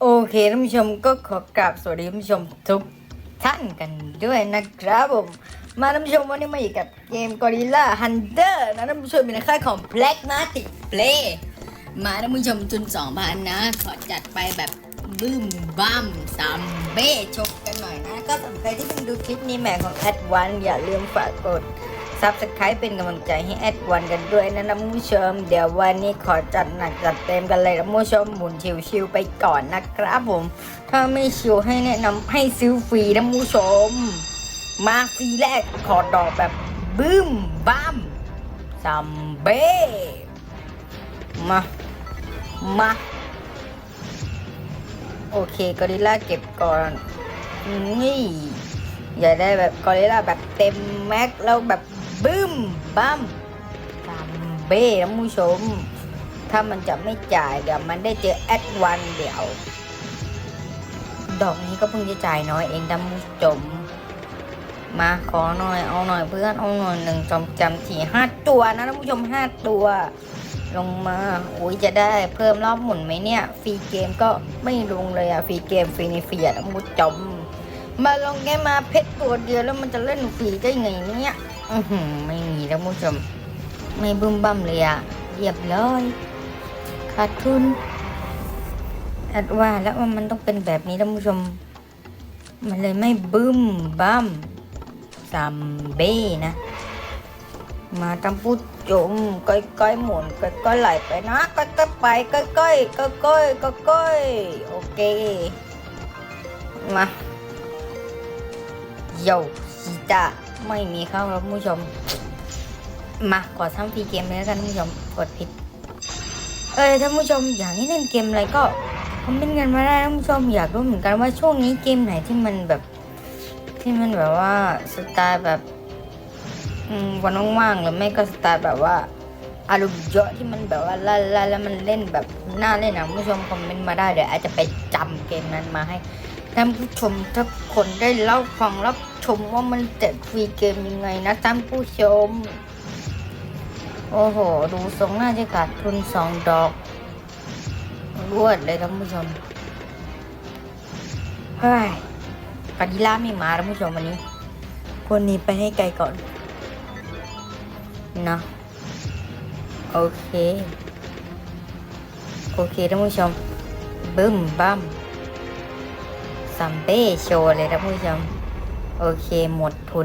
โอเคท่านผู้ชมก็ขอกราบสวัสดีท่านผู้ชมทุกท่านกันด้วยนะครับผม มาท่านผู้ชมวันนี้มาอยู่กับเกม Gorilla Hunter นะท่านผู้ชมอยู่ในค่ายของ Pragmatic Play มาท่านผู้ชมทุน2,000นะ ขอจัดไปแบบบึ้มบั้มซัมเบ้ชกกันหน่อยนะ ก็สำหรับใครที่เพิ่งดูคลิปนี้แหม่ของแอดวันอย่าลืมฝากกด ซับสไครป์เป็นกำลังใจให้แอดวันกันด้วยนะท่านผู้ชม เดี๋ยววันนี้ขอจัดหนักจัดเต็มกันเลยนะผู้ชมหมุนชิวๆไปก่อนนะครับผม ถ้าไม่ชิวให้แนะนำให้ซื้อฟรีนะผู้ชม มาฟรีแรกขอดอกแบบบึ้มบ้ามซัมเบ้มามาโอเคกอริลล่าเก็บก่อนนี่อย่าได้แบบกอริลล่าแบบเต็มแม็กแล้วแบบ บึ้มบั้มซัมเบ้นผู้ชม ถ้ามันจะไม่จ่ายเดี๋ยวมันได้เจอแอดวันเดี๋ยว ดอกนี้ก็เพิ่งจะจ่ายน้อยเองท่านผู้ชม มาขอหน่อยเอาหน่อยเพื่อนเอาหน่อยหนึ่งจำจำถี่ห้าตัวนะท่านผู้ชมห้าตัว ลงมาโอ้ยจะได้เพิ่มรอบหมุนไหมเนี่ยฟรีเกมก็ไม่ลงเลยอะฟรีเกมฟรีในเฟียท่านผู้ชม มาลงแค่มาเพชรตัวเดียวแล้วมันจะเล่นฟรีได้ไงเนี่ยอือหือไม่มีท่านผู้ชม ไม่บึ้มบั้มเลยอะเรียบร้อยขาดทุนแอดว่าแล้วว่ามันต้องเป็นแบบนี้ท่านผู้ชม มันเลยไม่บึ้มบั้มซัมเบ้นะ มาทำพูดจมก้อยๆหมุนก้อยๆไหลไปนะก้อยๆไปก้อยก้อยๆก้อยๆก้อยๆโอเค มา โยชีตาไม่มีเข้าแล้วท่านผู้ชม มาขอทำฟรีเกมเลยแล้วกันผู้ชมกดผิด เอ้ยท่านผู้ชมอยากให้เล่นเกมอะไรก็คอมเมนต์กันมาได้ท่านผู้ชมอยากรู้เหมือนกันว่าช่วงนี้เกมไหนที่มันแบบ ที่มันแบบว่าสไตล์แบบวันว่างๆหรือไม่ก็สไตล์แบบว่าอารมณ์เยอะที่มันแบบว่าล่าๆแล้วมันเล่นแบบน่าเล่นนะผู้ชมคอมเมนต์มาได้เดี๋ยวอาจจะไปจำเกมนั้นมาให้ ท่านผู้ชมทุกคนได้เล่าฟังรับชมว่ามันแจกฟรีเกมยังไงนะท่านผู้ชม โอ้โห ดูทรงน่าจะขาดทุนสองดอกรวดเลยท่านผู้ชมเฮ้ยกาดิล่าไม่มาท่านผู้ชมวันนี้คนนี้ไปให้ไกลก่อนนะโอเค โอเคท่านผู้ชมบึ้มบั้ม ซัมเบ้โชว์เลยนะผู้ชม โอเคหมดทุน